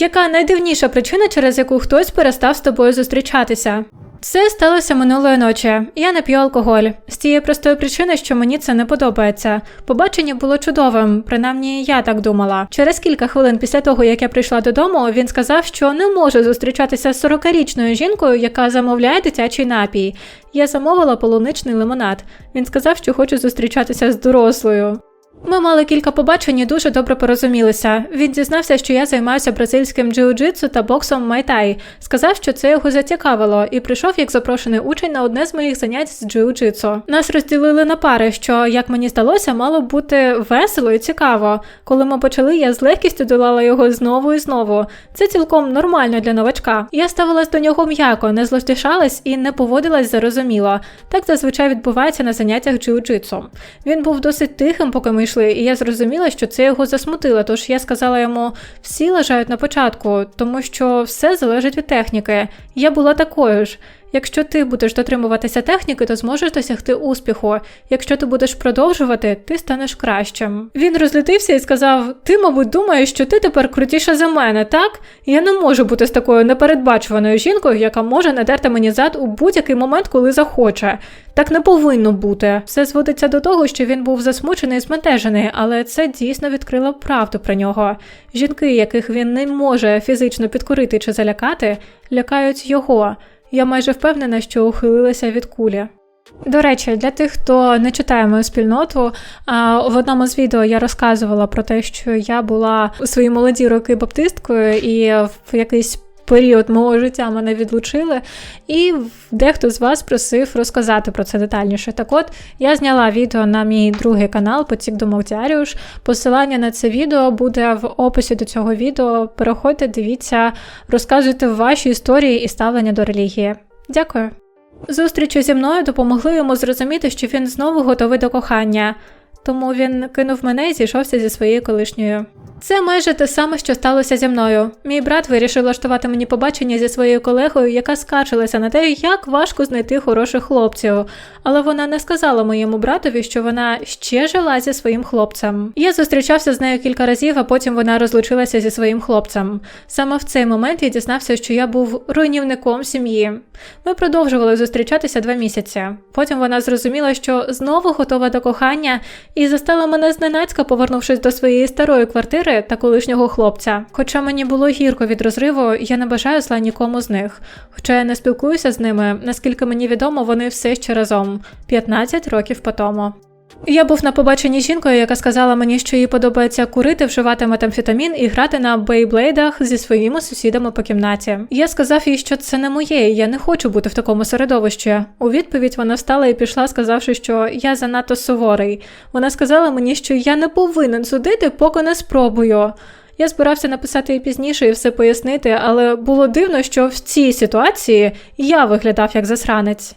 Яка найдивніша причина, через яку хтось перестав з тобою зустрічатися? Це сталося минулої ночі. Я не п'ю алкоголь з тієї простої причини, що мені це не подобається. Побачення було чудовим, принаймні я так думала. Через кілька хвилин після того, як я прийшла додому, він сказав, що не може зустрічатися з 40-річною жінкою, яка замовляє дитячий напій. Я замовила полуничний лимонад. Він сказав, що хоче зустрічатися з дорослою. Ми мали кілька побачень і дуже добре порозумілися. Він дізнався, що я займаюся бразильським джиу-джитсу та боксом майтай. Сказав, що це його зацікавило, і прийшов як запрошений учень на одне з моїх занять з джиу-джитсу. Нас розділили на пари, що, як мені здалося, мало бути весело і цікаво. Коли ми почали, я з легкістю долала його знову і знову. Це цілком нормально для новачка. Я ставилась до нього м'яко, не зловтішалась і не поводилась зарозуміло. Так зазвичай відбувається на заняттях джиу-джитсу. Він був досить тихим, поки ми йшли, і я зрозуміла, що це його засмутило. Тож я сказала йому: всі лежають на початку, тому що все залежить від техніки. Я була такою ж. Якщо ти будеш дотримуватися техніки, то зможеш досягти успіху. Якщо ти будеш продовжувати, ти станеш кращим. Він розлютився і сказав: Ти, мабуть, думаєш, що ти тепер крутіша за мене, так? Я не можу бути з такою непередбачуваною жінкою, яка може надерти мені зад у будь-який момент, коли захоче. Так не повинно бути. Все зводиться до того, що він був засмучений і збентежений, але це дійсно відкрило правду про нього. Жінки, яких він не може фізично підкорити чи залякати, лякають його. Я майже впевнена, що ухилилася від кулі. До речі, для тих, хто не читає мою спільноту, в одному з відео я розказувала про те, що я була у свої молоді роки баптисткою, і в якийсь період мого життя мене відлучили, і дехто з вас просив розказати про це детальніше. Так от я зняла відео на мій другий канал Потік до Мовтяріуш. Посилання на це відео буде в описі до цього відео. Переходьте, дивіться, розказуйте ваші історії і ставлення до релігії. Дякую. Зустрічі зі мною допомогли йому зрозуміти, що він знову готовий до кохання, тому він кинув мене і зійшовся зі своєю колишньою. Це майже те саме, що сталося зі мною. Мій брат вирішив влаштувати мені побачення зі своєю колегою, яка скаржилася на те, як важко знайти хороших хлопців. Але вона не сказала моєму братові, що вона ще жила зі своїм хлопцем. Я зустрічався з нею кілька разів, а потім вона розлучилася зі своїм хлопцем. Саме в цей момент я дізнався, що я був руйнівником сім'ї. Ми продовжували зустрічатися два місяці. Потім вона зрозуміла, що знову готова до кохання, і застала мене зненацька, повернувшись до своєї старої квартири та колишнього хлопця. Хоча мені було гірко від розриву, я не бажаю зла нікому з них. Хоча я не спілкуюся з ними, наскільки мені відомо, вони все ще разом 15 років по тому. Я був на побаченні жінкою, яка сказала мені, що їй подобається курити, вживати метамфетамін і грати на бейблейдах зі своїми сусідами по кімнаті. Я сказав їй, що це не моє, я не хочу бути в такому середовищі. У відповідь вона встала і пішла, сказавши, що я занадто суворий. Вона сказала мені, що я не повинен судити, поки не спробую. Я збирався написати їй пізніше і все пояснити, але було дивно, що в цій ситуації я виглядав як засранець.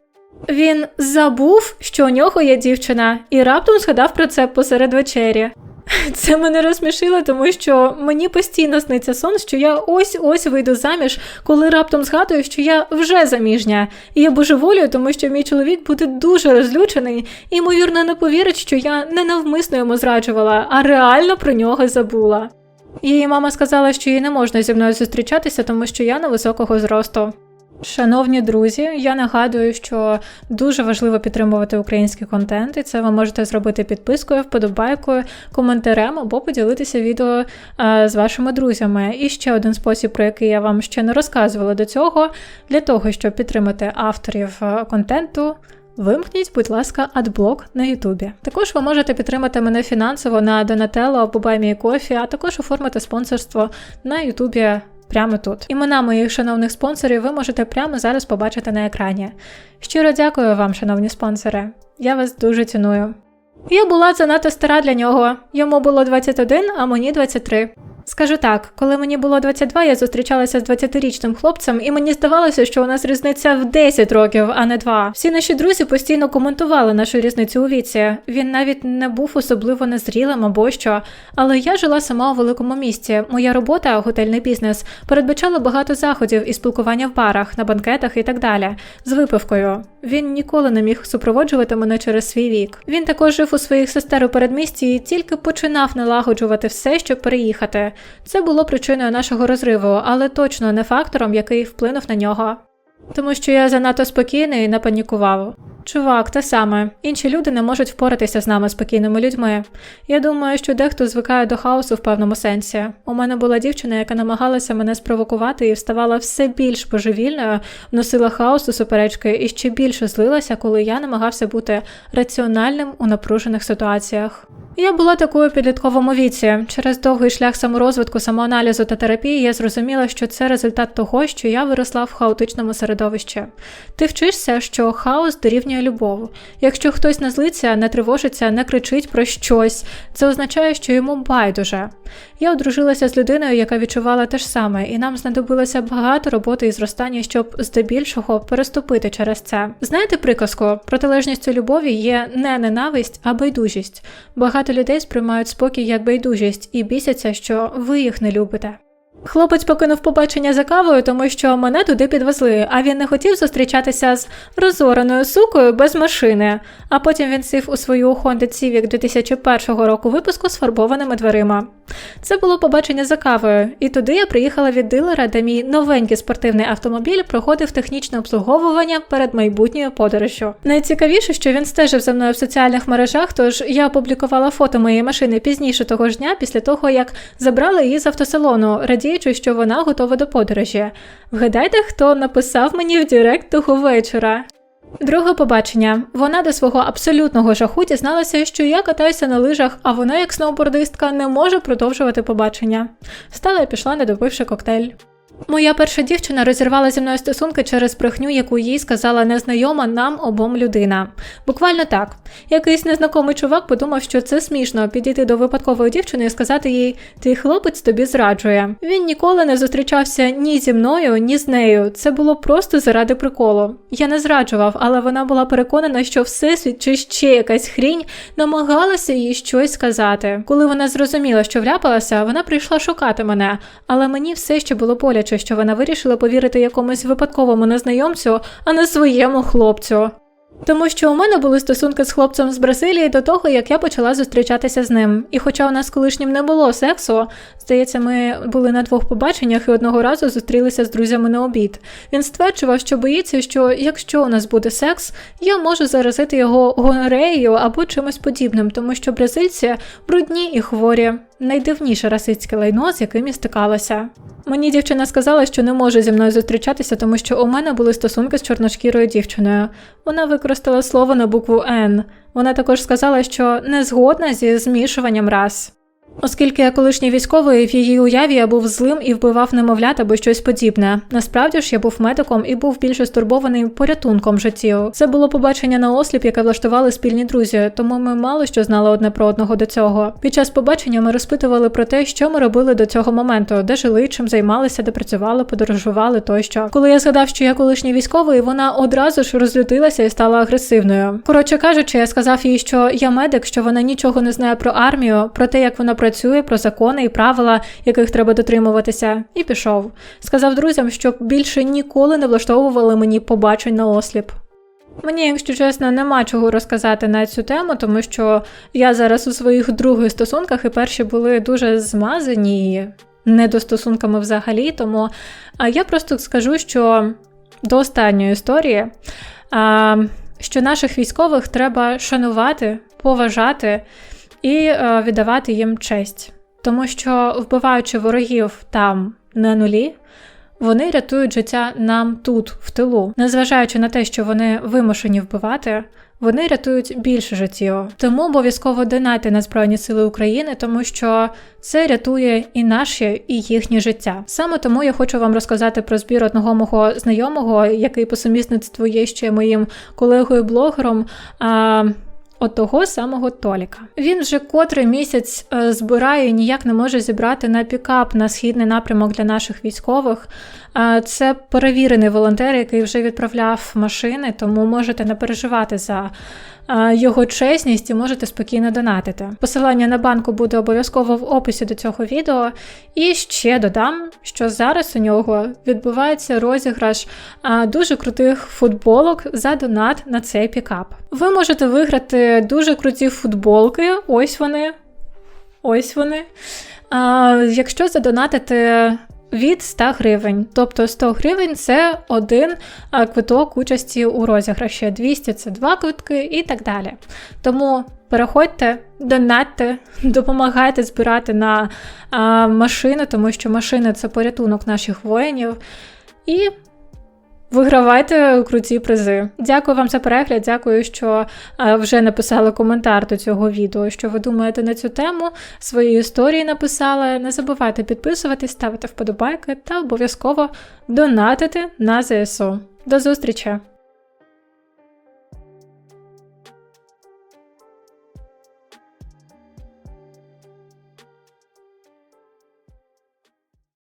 Він забув, що у нього є дівчина, і раптом згадав про це посеред вечері. Це мене розсмішило, тому що мені постійно сниться сон, що я ось-ось вийду заміж, коли раптом згадую, що я вже заміжня. І я божеволюю, тому що мій чоловік буде дуже розлючений і, ймовірно, не повірить, що я не навмисно йому зраджувала, а реально про нього забула. Її мама сказала, що їй не можна зі мною зустрічатися, тому що я невисокого зросту. Шановні друзі, я нагадую, що дуже важливо підтримувати український контент, і це ви можете зробити підпискою, вподобайкою, коментарем або поділитися відео а, з вашими друзями. І ще один спосіб, про який я вам ще не розказувала до цього, для того, щоб підтримати авторів контенту. Вимкніть, будь ласка, адблок на Ютубі. Також ви можете підтримати мене фінансово на Donatello або BuyMeCoffee, а також оформити спонсорство на Ютубі прямо тут. Імена моїх шановних спонсорів ви можете прямо зараз побачити на екрані. Щиро дякую вам, шановні спонсори. Я вас дуже ціную. Я була занадто стара для нього. Йому було 21, а мені 23. Скажу так, коли мені було 22, я зустрічалася з 20-річним хлопцем, і мені здавалося, що у нас різниця в 10 років, а не 2. Всі наші друзі постійно коментували нашу різницю у віці. Він навіть не був особливо незрілим або що. Але я жила сама у великому місті. Моя робота, готельний бізнес, передбачала багато заходів і спілкування в барах, на банкетах і так далі, з випивкою. Він ніколи не міг супроводжувати мене через свій вік. Він також жив у своїх сестер у передмісті і тільки починав налагоджувати все, щоб переїхати. Це було причиною нашого розриву, але точно не фактором, який вплинув на нього. Тому що я занадто спокійний і не панікував. Чувак, те саме. Інші люди не можуть впоратися з нами спокійними людьми. Я думаю, що дехто звикає до хаосу в певному сенсі. У мене була дівчина, яка намагалася мене спровокувати і вставала все більш божевільною, вносила хаос у суперечки і ще більше злилася, коли я намагався бути раціональним у напружених ситуаціях. Я була такою в підлітковому віці. Через довгий шлях саморозвитку, самоаналізу та терапії я зрозуміла, що це результат того, що я виросла в хаотичному середовищі. Ти вчишся, що хаос дорівнює любов. Якщо хтось не злиться, не тривожиться, не кричить про щось, це означає, що йому байдуже. Я одружилася з людиною, яка відчувала те ж саме, і нам знадобилося багато роботи і зростання, щоб здебільшого переступити через це. Знаєте приказку, протилежністю любові є не ненависть, а байдужість. Людей сприймають спокій як байдужість і бісяться, що ви їх не любите. Хлопець покинув побачення за кавою, тому що мене туди підвезли, а він не хотів зустрічатися з розореною сукою без машини. А потім він сів у свою Honda Civic 2001 року випуску з фарбованими дверима. Це було побачення за кавою, і туди я приїхала від дилера, де мій новенький спортивний автомобіль проходив технічне обслуговування перед майбутньою подорожю. Найцікавіше, що він стежив за мною в соціальних мережах, тож я опублікувала фото моєї машини пізніше того ж дня, після того як забрала її з автосалону, радіючи, що вона готова до подорожі. Вгадайте, хто написав мені в Директ того вечора. Друге побачення. Вона до свого абсолютного жаху дізналася, що я катаюся на лижах, а вона, як сноубордистка, не може продовжувати побачення. Встала і пішла, не допивши коктейль. Моя перша дівчина розірвала зі мною стосунки через брехню, яку їй сказала незнайома нам обом людина. Буквально так. Якийсь незнайомий чувак подумав, що це смішно підійти до випадкової дівчини і сказати їй: Твій хлопець тобі зраджує. Він ніколи не зустрічався ні зі мною, ні з нею. Це було просто заради приколу. Я не зраджував, але вона була переконана, що всесвіт чи ще якась хрінь намагалася їй щось сказати. Коли вона зрозуміла, що вляпалася, вона прийшла шукати мене, але мені все ще було боляче, що вона вирішила повірити якомусь випадковому незнайомцю, а не своєму хлопцю. Тому що у мене були стосунки з хлопцем з Бразилії до того, як я почала зустрічатися з ним. І хоча у нас колишнім не було сексу, здається, ми були на двох побаченнях і одного разу зустрілися з друзями на обід. Він стверджував, що боїться, що якщо у нас буде секс, я можу заразити його гонореєю або чимось подібним, тому що бразильці брудні і хворі. Найдивніше расистське лайно, з яким я стикалася. Мені дівчина сказала, що не може зі мною зустрічатися, тому що у мене були стосунки з чорношкірою дівчиною. Вона використала слово на букву Н. Вона також сказала, що не згодна зі змішуванням рас. Оскільки я колишній військовий, в її уяві я був злим і вбивав немовлят або щось подібне. Насправді ж я був медиком і був більше стурбований порятунком життів. Це було побачення на осліп, яке влаштували спільні друзі, тому ми мало що знали одне про одного до цього. Під час побачення ми розпитували про те, що ми робили до цього моменту, де жили, чим займалися, де працювали, подорожували тощо. Коли я згадав, що я колишній військовий, вона одразу ж розлютилася і стала агресивною. Коротше кажучи, я сказав їй, що я медик, що вона нічого не знає про армію, про те, як вона працює, про закони і правила, яких треба дотримуватися, і пішов. Сказав друзям, щоб більше ніколи не влаштовували мені побачень на осліп. Мені, якщо чесно, нема чого розказати на цю тему, тому що я зараз у своїх других стосунках і перші були дуже змазані не до стосунками взагалі. Тому я просто скажу, що до останньої історії, що наших військових треба шанувати, поважати і е, віддавати їм честь. Тому що, вбиваючи ворогів там на нулі, вони рятують життя нам тут, в тилу, незважаючи на те, що вони вимушені вбивати. Вони рятують більше життів. Тому обов'язково донайте на Збройні Сили України, тому що це рятує і наше, і їхнє життя. Саме тому я хочу вам розказати про збір одного мого знайомого, який по сумісництву є ще моїм колегою-блогером. А, от того самого Толіка. Він вже котрий місяць е, збирає і ніяк не може зібрати на пікап на східний напрямок для наших військових. Е, це перевірений волонтер, який вже відправляв машини, тому можете не переживати за його чесність і можете спокійно донатити. Посилання на банку буде обов'язково в описі до цього відео. І ще додам, що зараз у нього відбувається розіграш дуже крутих футболок за донат на цей пікап. Ви можете виграти дуже круті футболки. Ось вони. Ось вони. А, якщо задонатити від 100 гривень. Тобто 100 гривень це один квиток участі у розіграші, 200 це два квитки і так далі. Тому переходьте, донатьте, допомагайте збирати на машини, тому що машини це порятунок наших воїнів. І Вигравайте круті призи. Дякую вам за перегляд. Дякую, що е, вже написали коментар до цього відео. Що ви думаєте на цю тему? Свої історії написали. Не забувайте підписуватись, ставити вподобайки та обов'язково донатити на ЗСУ. До зустрічі!